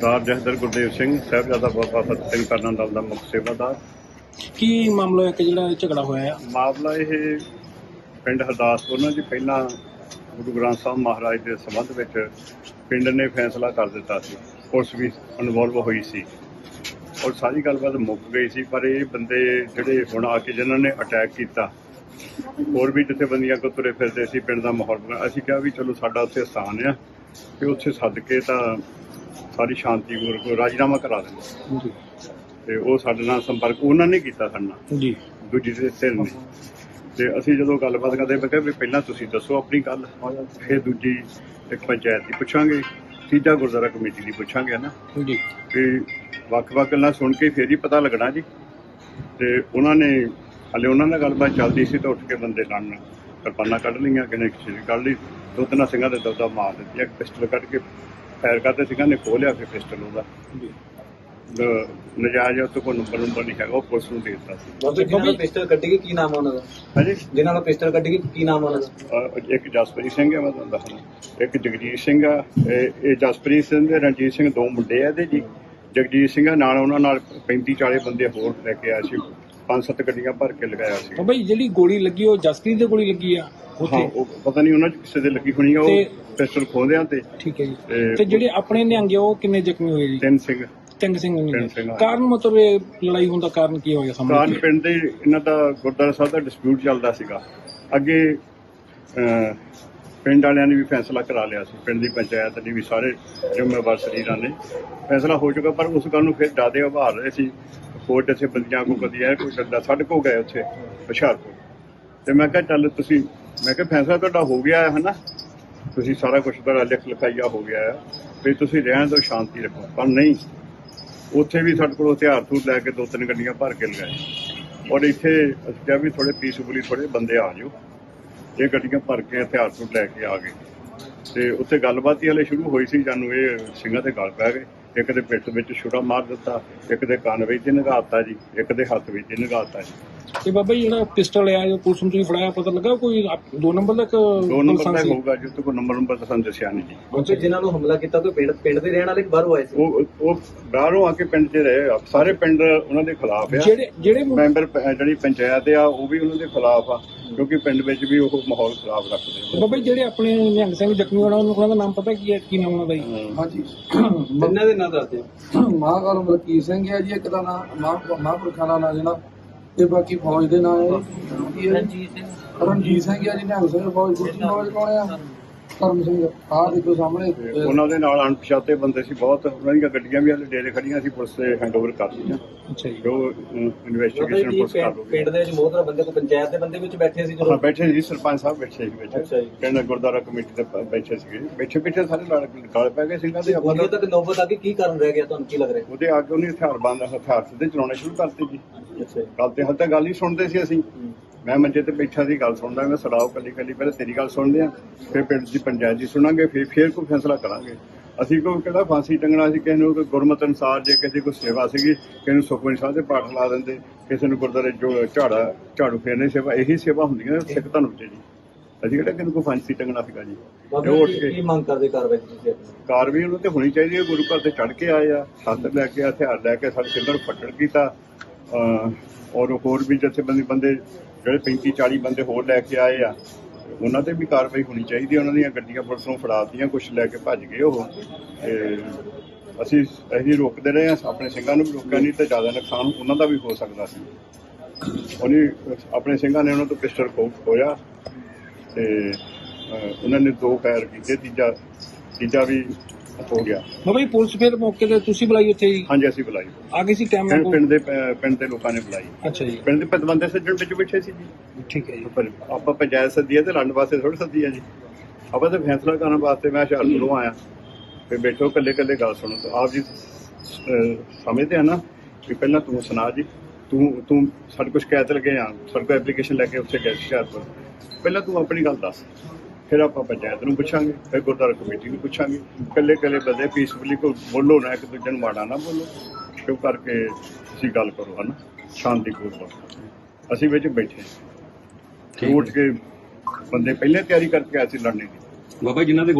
ਸਰਦਾਰ ਜਹਦਰ ਗੁਰਦੇਵ ਸਿੰਘ ਸਾਹਿਬਜ਼ਾਦਾ ਬਾਬਾ ਫਤਿਹ ਸਿੰਘ ਕਰਨਾ ਦਲ ਦਾ ਮੁੱਖ ਸੇਵਾਦਾਰ। ਕੀ ਮਾਮਲਾ ਹੈ ਕਿ ਜਿਹੜਾ ਇਹ ਝਗੜਾ ਹੋਇਆ ਆ? ਮਾਮਲਾ ਇਹ ਪਿੰਡ ਹਰਦਾਸਪੁਰ ਨਾਲ ਜੀ ਪਹਿਲਾਂ ਗੁਰੂ ਗ੍ਰੰਥ ਸਾਹਿਬ ਮਹਾਰਾਜ ਦੇ ਸੰਬੰਧ ਵਿੱਚ ਪਿੰਡ ਨੇ ਫੈਸਲਾ ਕਰ ਦਿੱਤਾ ਸੀ। ਪੁਲਿਸ ਵੀ ਇਨਵੋਲਵ ਹੋਈ ਸੀ। ਔਰ ਸਾਰੀ ਗੱਲਬਾਤ ਮੁੱਕ ਗਈ ਸੀ ਪਰ ਇਹ ਬੰਦੇ ਜਿਹੜੇ ਹੁਣ ਆ ਕੇ ਜਿਨ੍ਹਾਂ ਨੇ ਅਟੈਕ ਕੀਤਾ ਹੋਰ ਵੀ ਜਥੇਬੰਦੀਆਂ ਕੋ ਤੁਰੇ ਫਿਰਦੇ ਸੀ ਪਿੰਡ ਦਾ ਮਾਹੌਲ ਅਸੀਂ ਕਿਹਾ ਵੀ ਚਲੋ ਸਾਡਾ ਉੱਥੇ ਸਥਾਨ ਆ ਤੇ ਉੱਥੇ ਸੱਦ ਕੇ ਤਾਂ ਸਾਰੀ ਸ਼ਾਂਤੀ ਗੁਰੂ ਰਾਜੀਨਾਮਾ ਕਰਾ ਦਿੰਦੇ ਜੀ। ਤੇ ਉਹ ਸਾਡੇ ਨਾਲ ਸੰਪਰਕ ਉਹਨਾਂ ਨੇ ਕੀਤਾ ਸਾਡੇ ਨਾਲ। ਜੀ। ਦੂਜੀ ਦੇ ਸਿਰ ਨੇ। ਤੇ ਅਸੀਂ ਜਦੋਂ ਗੱਲਬਾਤ ਕਰਦੇ ਮੈਂ ਕਿਹਾ ਵੀ ਪਹਿਲਾਂ ਤੁਸੀਂ ਦੱਸੋ ਆਪਣੀ ਗੱਲ। ਫਿਰ ਦੂਜੀ ਇੱਕ ਪੰਚਾਇਤ ਦੀ ਪੁੱਛਾਂਗੇ। ਤੀਜਾ ਗੁਰਦੁਆਰਾ ਕਮੇਟੀ ਦੀ ਪੁੱਛਾਂਗੇ ਨਾ? ਜੀ। ਵੀ ਵੱਖ-ਵੱਖ ਗੱਲਾਂ ਸੁਣ ਕੇ ਫੇਰ ਹੀ ਪਤਾ ਲੱਗਣਾ ਜੀ। ਤੇ ਉਹਨਾਂ ਨੇ ਹਲੇ ਉਹਨਾਂ ਨਾਲ ਗੱਲਬਾਤ ਚੱਲਦੀ ਸੀ ਤਾਂ ਉੱਠ ਕੇ ਬੰਦੇ ਲੜਨ ਕਿਰਪਾਨਾਂ ਕੱਢ ਲਈਆਂ ਕਿਨੇ ਕਿਸੇ ਕੱਢ ਲਈ। ਦੋ ਤਿੰਨ ਸਿੰਘਾਂ ਦੇ ਦਬਦਾ ਮਾਰ ਦਿੱਤੀ ਇੱਕ ਪਿਸਟਲ ਕੱਢ ਕੇ ਫਾਇਰ ਕਰਦੇ ਸਿੰਘਾਂ ਨੇ ਖੋਲਿਆ ਫਿਰ ਪਿਸਟਲ ਉਹਦਾ। ਨਜਾਇਜ਼ ਉਹ ਤੋਂ ਕੋਈ ਨੰਬਰ ਨੰਬਰ ਨਹੀਂ ਹੈਗਾ ਉਹ ਪੁਲਿਸ ਨੂੰ ਦੇ ਦਿੱਤਾ ਸੀ। ਜਿਨ੍ਹਾਂ ਨੂੰ ਪਿਸਟਲ ਕੱਢੀ ਗਈ ਕੀ ਨਾਮ ਆ ਉਹਨਾਂ ਦਾ? ਹਾਂਜੀ? ਜਿਨ੍ਹਾਂ ਨੂੰ ਪਿਸਟਲ ਕੱਢੀ ਗਈ ਕੀ ਨਾਮ ਆ ਉਹਨਾਂ ਦਾ? ਇੱਕ ਜਸਪ੍ਰੀਤ ਸਿੰਘ ਹੈ ਮੈਂ ਤੁਹਾਨੂੰ ਦੱਸਣਾ ਇੱਕ ਜਗਜੀਤ ਸਿੰਘ ਆ ਇਹ ਇਹ ਜਸਪ੍ਰੀਤ ਸਿੰਘ ਤੇ ਰਣਜੀਤ ਸਿੰਘ ਦੋ ਮੁੰਡੇ ਆ ਇਹਦੇ ਜੀ। ਜਗਜੀਤ ਸਿੰਘ ਨਾਲ ਉਹਨਾਂ ਨਾਲ 35 40 ਬੰਦੇ ਹੋਰ ਲੈ ਕੇ ਆਏ ਸੀ। ਪੰਜ ਸੱਤ ਗੱਡੀਆਂ ਭਰ ਕੇ ਲਗਾਇਆ ਸੀ। ਤਾਂ ਬਈ ਜਿਹੜੀ ਗੋਲੀ ਲੱਗੀ ਉਹ ਜਸਪ੍ਰੀਤ ਦੇ ਗੋਲੀ ਲੱਗੀ ਆ? ਹਾਂ ਉੱਥੇ ਉਹ ਪਤਾ ਨਹੀਂ ਉਹਨਾਂ ਚ ਕਿਸੇ ਦੇ ਲੱਗੀ ਹੋਣੀ ਆ ਉਹ ਤੇ- ਪਿਸਟਲ ਖੋਹਦਿਆਂ ਤੇ ਠੀਕ ਹੈ ਜੀ। ਤੇ ਤੇ ਜਿਹੜੇ ਆਪਣੇ ਨਿਹੰਗੇ ਉਹ ਕਿੰਨੇ ਜ਼ਖਮੀ ਹੋਏ ਜੀ? ਤਿੰਨ ਸਿੰਘ। ਤਿੰਨ ਸਿੰਘ ਤਿੰਨ ਆ। ਕਾਰਨ ਮਤਲਬ ਇਹ ਲੜਾਈ ਹੋਣ ਦਾ ਕਾਰਨ ਕੀ ਹੋਇਆ ਕਾਰਨ ਸਾਹਮਣੇ ਪਿੰਡ ਦੇ ਇਹਨਾਂ ਦਾ ਗੁਰਦੁਆਰਾ ਸਾਹਿਬ ਦਾ ਡਿਸਪਿਊਟ ਚੱਲਦਾ ਸੀਗਾ। ਅੱਗੇ ਅਹ, ਪਿੰਡ ਵਾਲਿਆਂ ਨੇ ਵੀ ਫੈਸਲਾ ਕਰਾ ਲਿਆ ਸੀ। ਪਿੰਡ ਦੀ ਪੰਚਾਇਤ ਨੇ ਵੀ ਸਾਰੇ ਜ਼ਿੰਮੇਵਾਰ ਸਰੀਰਾਂ ਨੇ। ਫੈਸਲਾ ਹੋ ਚੁੱਕਾ ਪਰ ਉਸ ਗੱਲ ਨੂੰ ਫਿਰ ਜ਼ਿਆਦਾ ਉਭਾਰ ਰਹੇ ਸੀ। ਕੋਰਟ ਇੱਥੇ ਬੰਦੀਆਂ ਕੋ ਕਦੀ ਹੈ ਕੋਈ ਕਰਦਾ ਸਾਡੇ ਕੋ ਗਏ ਉੱਥੇ ਹੁਸ਼ਿਆਰਪੁਰ। ਤੇ ਮੈਂ ਕਿਹਾ ਚੱਲ ਤੁਸੀਂ ਮੈਂ ਕਿਹਾ ਫੈਸਲਾ ਤੁਹਾਡਾ ਹੋ ਗਿਆ ਹੈ ਹਨਾ? ਤੁਸੀਂ ਸਾਰਾ ਕੁਝ ਤੁਹਾਡਾ ਲਿਖ ਲਿਖਾਈਆ ਹੋ ਗਿਆ ਹੈ। ਵੀ ਤੁਸੀਂ ਰਹਿਣ ਤੋਂ ਸ਼ਾਂਤੀ ਰੱਖੋ। ਪਰ ਨਹੀਂ, ਉੱਥੇ ਵੀ ਸਾਡੇ ਕੋਲ ਹਥਿਆਰ ਥੂਰ ਲੈ ਕੇ ਦੋ ਤਿੰਨ ਗੱਡੀਆਂ ਭਰ ਕੇ ਲਗਾਏ। ਔਰ ਇੱਥੇ ਅਸੀਂ ਕਿਹਾ ਵੀ ਥੋੜੇ ਪੀਸਫੁਲੀ ਥੋੜੇ ਬੰਦੇ ਆ ਜਾਓ। ਇਹ ਗੱਡੀਆਂ ਭਰ ਕੇ ਹਥਿਆਰ ਥੂਰ ਲੈ ਕੇ ਆ ਗਏ। ਤੇ ਉੱਥੇ ਗੱਲਬਾਤ ਹੀ ਹਲੇ ਸ਼ੁਰੂ ਹੋਈ ਸੀ, ਜਾਨੂੰ ਇਹ ਸਿੰਘਾਂ ਤੇ ਗੱਲ ਪੈ ਗਏ। ਇੱਕ ਦੇ ਪਿੱਠ ਵਿੱਚ ਛੁਰਾ ਮਾਰ ਦਿੱਤਾ, ਇੱਕ ਦੇ ਕੰਨ ਵਿੱਚ ਨਗਾਤਾ ਜੀ, ਇੱਕ ਦੇ ਹੱਥ ਵਿੱਚ ਨਗਾਤਾ ਜੀ। ਤੇ ਬਾਬਾ ਜੀ ਜਿਹੜਾ ਪਿਸਟਲ ਆ ਜੋ ਪੁਲਿਸ ਨੂੰ ਤੁਸੀਂ ਫੜਾਇਆ ਪਤਾ ਲੱਗਾ ਕੋਈ ਆਪ- ਦੋ ਨੰਬਰ ਦਾ ਇੱਕ ਦੋ ਨੰਬਰ ਸੀ? ਹੋਊਗਾ ਜਿੱਥੇ ਕੋਈ ਨੰਬਰ ਨੰਬਰ ਤਾਂ ਸਾਨੂੰ ਦੱਸਿਆ ਨਹੀਂ ਜੀ। ਜਿਨ੍ਹਾਂ ਨੂੰ ਹਮਲਾ ਕੀਤਾ ਕੋਈ ਪਿੰਡ ਪਿੰਡ ਦੇ ਰਹਿਣ ਵਾਲੇ ਕਿ ਬਾਹਰੋਂ ਆਏ ਸੀ? ਉਹ ਉਹ ਬਾਹਰੋਂ ਆ ਕੇ ਪਿੰਡ 'ਚ ਰਹੇ ਆ। ਸਾਰੇ ਪਿੰਡ ਉਹਨਾਂ ਦੇ ਖਿਲਾਫ ਆ। ਜਿਹੜੇ ਜਿਹੜੇ ਮੁੰ- ਮੈਂਬਰ ਪ- ਜਿਹੜੀ ਪੰਚਾਇਤ ਆ ਉਹ ਵੀ ਉਹਨਾਂ ਦੇ ਖਿਲਾਫ ਆ ਕਿਉਂਕਿ ਪਿੰਡ ਵਿੱਚ ਵੀ ਉਹ ਮਾਹੌਲ ਖਰਾਬ ਰੱਖਦੇ ਆ। ਬਾਬਾ ਜੀ ਜਿਹੜੇ ਆਪਣੇ ਨਿਹੰਗ ਸਿੰਘ ਜ਼ਖਮੀ ਹੋਣਾ ਉਹਨਾਂ ਦਾ ਨਾਮ ਪਤਾ ਕੀ ਹੈ? ਕੀ ਨਾਮ ਉਹਨਾਂ ਦਾ ਜੀ? ਹਾਂਜੀ। ਜਿਨ੍ਹਾਂ ਦੇ ਨਾਂ ਦੱਸਦੇ ਮਹਾਂਕਾਲ ਮਲਕੀਤ ਸਿੰਘ ਹੈ ਜੀ ਇੱਕ ਦਾ ਨਾਮ ਮਹਾਂ- ਮਹਾਂਪੁਰਖਾਂ ਦਾ ਨਾਮ ਜਿਹੜਾ ਤੇ ਬਾਕੀ ਫੌਜ ਦੇ ਨਾਮ ਹੈ ਰਣਜੀਤ ਸਿੰਘ। ਰਣਜੀਤ ਸਿੰਘ ਹੈ ਜੀ ਨਿਹੰਗ ਸਿੰਘ ਫੌਜ ਦੂਜੀ ਫੌਜ ਕੌਣ ਆ? ਧਰਮ ਸਿੰਘ ਆਹ ਦੇਖੋ ਸਾਹਮਣੇ ਤੇ ਉਹਨਾਂ ਦੇ ਨਾਲ ਅਣਪਛਾਤੇ ਬੰਦੇ ਸੀ ਬਹੁਤ ਉਹਨਾਂ ਦੀਆਂ ਗੱਡੀਆਂ ਵੀ ਹਲੇ ਡੇਰੇ ਖੜੀਆਂ ਸੀ ਪੁਲਿਸ ਦੇ ਹੈਂਡਓਵਰ ਕਰ ਦਿੱਤੀਆਂ। ਅੱਛਾ ਜੀ। ਇਨਵੈਸਟੀਗੇਸ਼ਨ ਪੁਲਿਸ ਕਰ ਲੂਗੀ ਪਿੰਡ ਦੇ ਵਿੱਚ ਬਹੁਤ ਸਾਰੇ ਬੰਦੇ ਕੋਈ ਪੰਚਾਇਤ ਦੇ ਬੰਦੇ ਵਿੱਚ ਬੈਠੇ ਸੀ ਹਾਂ ਜਦੋਂ ਬੈਠੇ ਸੀ ਸਰਪੰਚ ਸਾਹਿਬ ਬੈਠੇ ਸੀ ਵਿੱਚ ਅੱਛਾ ਜੀ। ਪਿੰਡ ਗੁਰਦੁਆਰਾ ਕਮੇਟੀ ਦੇ ਬੈਠੇ ਸੀਗੇ ਬੈਠੇ ਬੈਠੇ ਸਾਰੇ ਲੜ ਗਲ ਪੈ ਗਏ ਸਿੰਘਾਂ ਦੇ ਆਪਾਂ ਤਾਂ- ਤੱਕ ਨੌਬਤ ਆ ਗਈ ਕੀ ਕਾਰਨ ਰਹਿ ਗਿਆ ਤੁਹਾਨੂੰ ਕੀ ਲੱਗ ਰਿਹਾ? ਉਹਦੇ ਅੱਗੇ ਉਹਨੇ ਹਥਿਆਰ ਬੰਦ ਹਥਿਆਰ ਸਿੱਧੇ ਚਲਾਉਣੇ ਸ਼ੁਰੂ ਕਰਤੇ ਜੀ। ਅੱਛਾ ਜੀ। ਗੱਲ ਤੇ ਹਾਲ ਤਾਂ ਗੱਲ ਹੀ ਸੁਣਦੇ ਸੀ ਅਸੀਂ। ਮੈਂ ਮੰਜੇ ਤੇ ਬੈਠਾ ਸੀ ਗੱਲ ਸੁਣਦਾ ਮੈਂ ਸੜਾਓ ਕੱਲੀ ਕੱਲੀ ਪਹਿਲੇ ਤੇਰੀ ਗੱਲ ਸੁਣਦੇ ਆ ਫਿਰ ਪਿੰਡ ਦੀ ਪੰਚਾਇਤ ਦੀ ਸੁਣਾਂਗੇ ਫਿਰ ਫਿਰ ਕੋਈ ਫੈਸਲਾ ਕਰਾਂਗੇ। ਅਸੀਂ ਕੋਈ ਕਿਹੜਾ ਫਾਂਸੀ ਟੰਗਣਾ ਸੀ ਕਿਸੇ ਨੂੰ ਕੋਈ ਗੁਰਮਤ ਅਨੁਸਾਰ ਜੇ ਕਿਸੇ ਕੋਈ ਸੇਵਾ ਸੀਗੀ ਕਿਸੇ ਨੂੰ ਸੁਖਮਨੀ ਸਾਹਿਬ ਦੇ ਪਾਠ ਲਾ ਦਿੰਦੇ ਕਿਸੇ ਨੂੰ ਗੁਰਦੁਆਰੇ ਜੋ ਝਾੜਾ ਝਾੜੂ ਫੇਰਨੇ ਸੇਵਾ ਇਹੀ ਸੇਵਾ ਹੁੰਦੀਆਂ ਸਿੱਖ ਧਰਮ ਚ ਜੀ। ਅਸੀਂ ਕਿਹੜਾ ਕਿਸੇ ਨੂੰ ਕੋਈ ਫਾਂਸੀ ਟੰਗਣਾ ਸੀਗਾ ਜੀ। ਬਾਬੇ ਉੱਠ ਕੀ- ਕੇ ਮੰਗ ਕਰਦੇ ਕਾਰਵਾਈ ਦੀ ਤੁਸੀਂ? ਕਾਰਵਾਈ ਉਹਨਾਂ ਤੇ ਹੋਣੀ ਚਾਹੀਦੀ ਹੈ ਗੁਰੂ ਘਰ ਤੇ ਚੜ ਕੇ ਆਏ ਆ ਸ਼ਸਤਰ ਲੈ ਕੇ ਹਥਿਆਰ ਲੈ ਕੇ ਸਾਡੇ ਸਿੱਧਰ ਫੱਟੜ ਕੀਤਾ। ਔਰ ਹੋਰ ਵੀ ਜਿੱਥੇ ਬੰਦੇ ਬੰਦੇ ਜਿਹੜੇ 35 40 ਬੰਦੇ ਹੋਰ ਲੈ ਕੇ ਆਏ ਆ, ਉਹਨਾਂ ਤੇ ਵੀ ਕਾਰਵਾਈ ਹੋਣੀ ਚਾਹੀਦੀ ਹੈ ਉਹਨਾਂ ਦੀਆਂ ਗੱਡੀਆਂ ਪੁਲਿਸ ਨੂੰ ਫੜਾਤੀਆਂ ਕੁਝ ਲੈ ਕੇ ਭੱਜ ਗਏ ਉਹ। ਤੇ ਅਸੀਂ ਅਸੀਂ ਰੋਕਦੇ ਰਹੇ ਆ, ਆਪਣੇ ਸਿੰਘਾਂ ਨੂੰ ਵੀ ਰੋਕਿਆ, ਨਹੀਂ ਤੇ ਜ਼ਿਆਦਾ ਨੁਕਸਾਨ ਉਹਨਾਂ ਦਾ ਵੀ ਹੋ ਸਕਦਾ ਸੀ। ਉਹਨੇ, ਆਪਣੇ ਸਿੰਘਾਂ ਨੇ ਉਹਨਾਂ ਤੋਂ ਪਿਸਟਲ ਖੋ, ਖੋਇਆ ਤੇ ਉਹਨਾਂ ਨੇ ਦੋ ਫਾਇਰ ਕੀਤੇ, ਤੀਜਾ ਤੀਜਾ ਵੀ ਹੋ ਗਿਆ। ਬਾਬਾ ਜੀ ਪੁਲਿਸ ਫਿਰ ਮੌਕੇ ਤੇ ਤੁਸੀਂ ਬੁਲਾਈ ਉੱਥੇ ਜੀ? ਹਾਂਜੀ ਅਸੀਂ ਬੁਲਾਈ। ਆ ਗਏ ਸੀ ਟਾਈਮ ਪਿੰਡ ਨਾਲ ਪਿੰਡ ਦੇ ਅਹ, ਪਿੰਡ ਦੇ ਲੋਕਾਂ ਨੇ ਬੁਲਾਈ। ਅੱਛਾ ਜੀ। ਪਿੰਡ ਦੇ ਪਤਵੰਦੇ ਸੱਜਣ ਵਿੱਚ ਬੈਠੇ ਸੀ ਜੀ। ਠੀਕ ਹੈ ਜੀ। ਪਰ ਆਪਾਂ ਪੰਚਾਇਤ ਸੱਦੀ ਹੈ ਤੇ ਲੜਨ ਵਾਸਤੇ ਥੋੜੀ ਸੱਦੀ ਹੈ ਜੀ। ਆਪਾਂ ਤਾਂ ਫੈਸਲਾ ਕਰਨ ਵਾਸਤੇ ਮੈਂ ਹੁਸ਼ਿਆਰਪੁਰੋਂ ਆਇਆ। ਤੇ ਬੈਠੋ ਕੱਲੇ ਕੱਲੇ ਗੱਲ ਸੁਣੋ। ਤੇ ਆਪ ਜੀ ਅਹ, ਸਮਝਦੇ ਆ ਨਾ ਵੀ ਪਹਿਲਾਂ ਤੂੰ ਸੁਣਾ ਜੀ। ਤੂੰ ਤੂੰ ਸਾਡੇ ਕੋਲ ਸ਼ਿਕਾਇਤ ਲਗੇ ਆ। ਸਾਡੇ ਕੋਲ ਐਪਲੀਕੇਸ਼ਨ ਲੈ ਕੇ ਉੱਥੇ ਗਏ ਹੁਸ਼ਿਆਰਪੁਰ। ਪਹਿਲਾਂ ਤੂੰ ਆਪਣੀ ਗੱਲ ਦੱਸ। ਫਿਰ ਆਪਾਂ ਪੰਚਾਇਤ ਨੂੰ ਪੁੱਛਾਂਗੇ ਫਿਰ ਗੁਰਦੁਆਰਾ ਕਮੇਟੀ ਨੂੰ ਪੁੱਛਾਂਗੇ। ਕੱਲੇ ਕੱਲੇ ਬੰਦੇ ਪੀਸਫੁਲੀ ਕੋਈ ਬੋਲੋ ਨਾ ਇੱਕ ਦੂਜੇ ਨੂੰ ਮਾੜਾ ਨਾ ਬੋਲੋ। ਕਿਉਂ ਕਰਕੇ ਤੁਸੀਂ ਗੱਲ ਕਰੋ ਹਨਾ? ਸ਼ਾਂਤੀਪੂਰਵਕ ਅਸੀਂ ਵਿੱਚ ਬੈਠੇ ਤੇ ਉੱਠ ਕੇ ਬੰਦੇ ਪਹਿਲੇ ਤਿਆਰੀ ਕਰਕੇ ਆਏ ਸੀ ਲੜਨੇ ਦੀ। ਬਾਬਾ ਜਿਨ੍ਹਾਂ ਦੇ